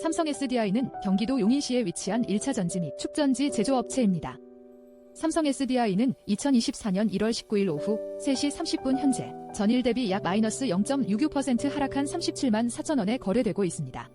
삼성 SDI는 경기도 용인시에 위치한 1차 전지 및 축전지 제조업체입니다. 삼성 SDI는 2024년 1월 19일 오후 3시 30분 현재 전일 대비 약 마이너스 0.66% 하락한 37만 4천 원에 거래되고 있습니다.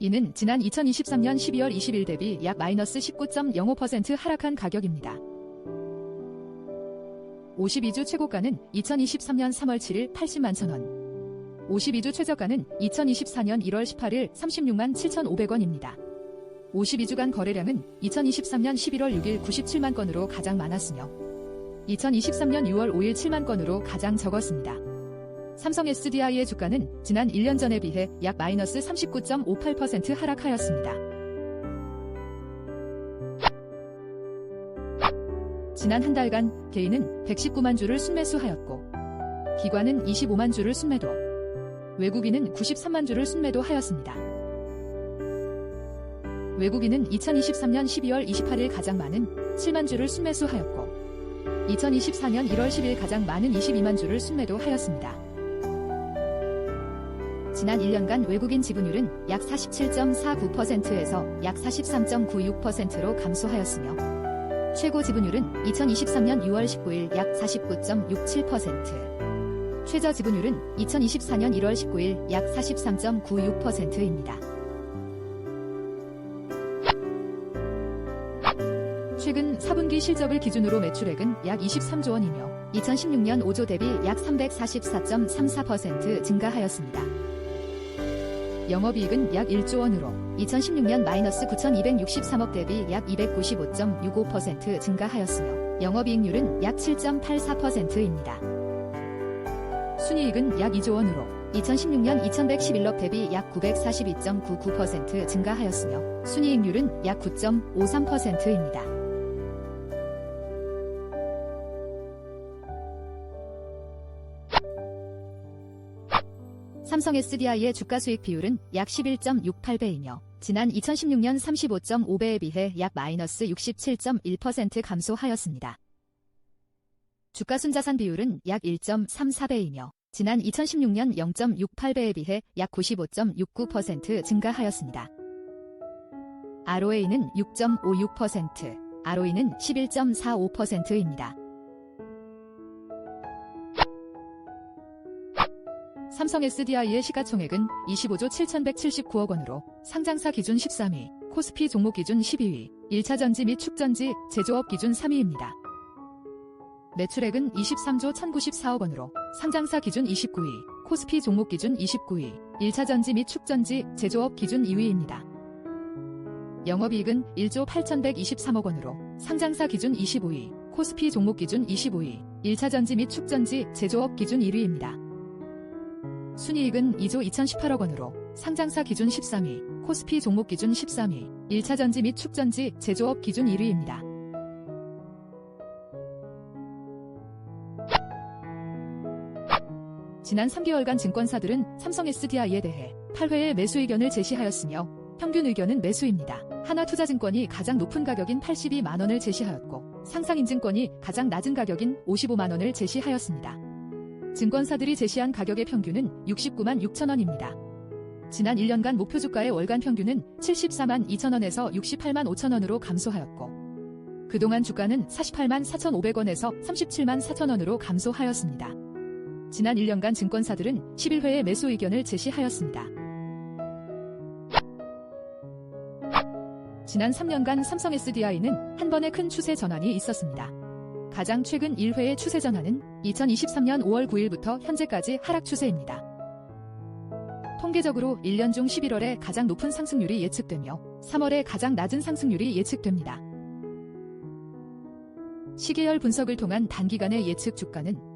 이는 지난 2023년 12월 20일 대비 약 마이너스 19.05% 하락한 가격입니다. 52주 최고가는 2023년 3월 7일 80만 천원, 52주 최저가는 2024년 1월 18일 36만 7,500원입니다. 52주간 거래량은 2023년 11월 6일 97만 건으로 가장 많았으며 2023년 6월 5일 7만 건으로 가장 적었습니다. 삼성 SDI의 주가는 지난 1년 전에 비해 약 마이너스 39.58% 하락하였습니다. 지난 한 달간 개인은 119만 주를 순매수하였고 기관은 25만 주를 순매도, 외국인은 93만 주를 순매도하였습니다. 외국인은 2023년 12월 28일 가장 많은 7만 주를 순매수하였고 2024년 1월 10일 가장 많은 22만 주를 순매도하였습니다. 지난 1년간 외국인 지분율은 약 47.49%에서 약 43.96%로 감소하였으며 최고 지분율은 2023년 6월 19일 약 49.67%, 최저 지분율은 2024년 1월 19일 약 43.96%입니다. 최근 4분기 실적을 기준으로 매출액은 약 23조 원이며 2016년 5조 대비 약 344.34% 증가하였습니다. 영업이익은 약 1조 원으로 2016년 마이너스 9,263억 대비 약 295.65% 증가하였으며 영업이익률은 약 7.84%입니다. 순이익은 약 2조 원으로 2016년 2,111억 대비 약 942.99% 증가하였으며 순이익률은 약 9.53%입니다. 삼성 SDI의 주가 수익 비율은 약 11.68배이며 지난 2016년 35.5배에 비해 약 마이너스 67.1% 감소하였습니다. 주가 순자산 비율은 약 1.34배이며 지난 2016년 0.68배에 비해 약 95.69% 증가하였습니다. ROA는 6.56%, ROE는 11.45%입니다. 삼성 SDI의 시가총액은 25조 7,179억 원으로 상장사 기준 13위, 코스피 종목 기준 12위, 1차 전지 및 축전지 제조업 기준 3위입니다. 매출액은 23조 1,094억 원으로 상장사 기준 29위, 코스피 종목 기준 29위, 1차 전지 및 축전지 제조업 기준 2위입니다. 영업이익은 1조 8,123억 원으로 상장사 기준 25위, 코스피 종목 기준 25위, 1차 전지 및 축전지 제조업 기준 1위입니다. 순이익은 2조 2018억 원으로 상장사 기준 13위, 코스피 종목 기준 13위, 1차 전지 및 축전지 제조업 기준 1위입니다. 지난 3개월간 증권사들은 삼성 SDI에 대해 8회의 매수 의견을 제시하였으며 평균 의견은 매수입니다. 하나투자증권이 가장 높은 가격인 82만 원을 제시하였고 상상인증권이 가장 낮은 가격인 55만 원을 제시하였습니다. 증권사들이 제시한 가격의 평균은 69만 6천 원입니다. 지난 1년간 목표 주가의 월간 평균은 74만 2천 원에서 68만 5천 원으로 감소하였고 그동안 주가는 48만 4,500원에서 37만 4천 원으로 감소하였습니다. 지난 1년간 증권사들은 11회의 매수 의견을 제시하였습니다. 지난 3년간 삼성 SDI는 한 번의 큰 추세 전환이 있었습니다. 가장 최근 1회의 추세 전환은 2023년 5월 9일부터 현재까지 하락 추세입니다. 통계적으로 1년 중 11월에 가장 높은 상승률이 예측되며 3월에 가장 낮은 상승률이 예측됩니다. 시계열 분석을 통한 단기간의 예측 주가는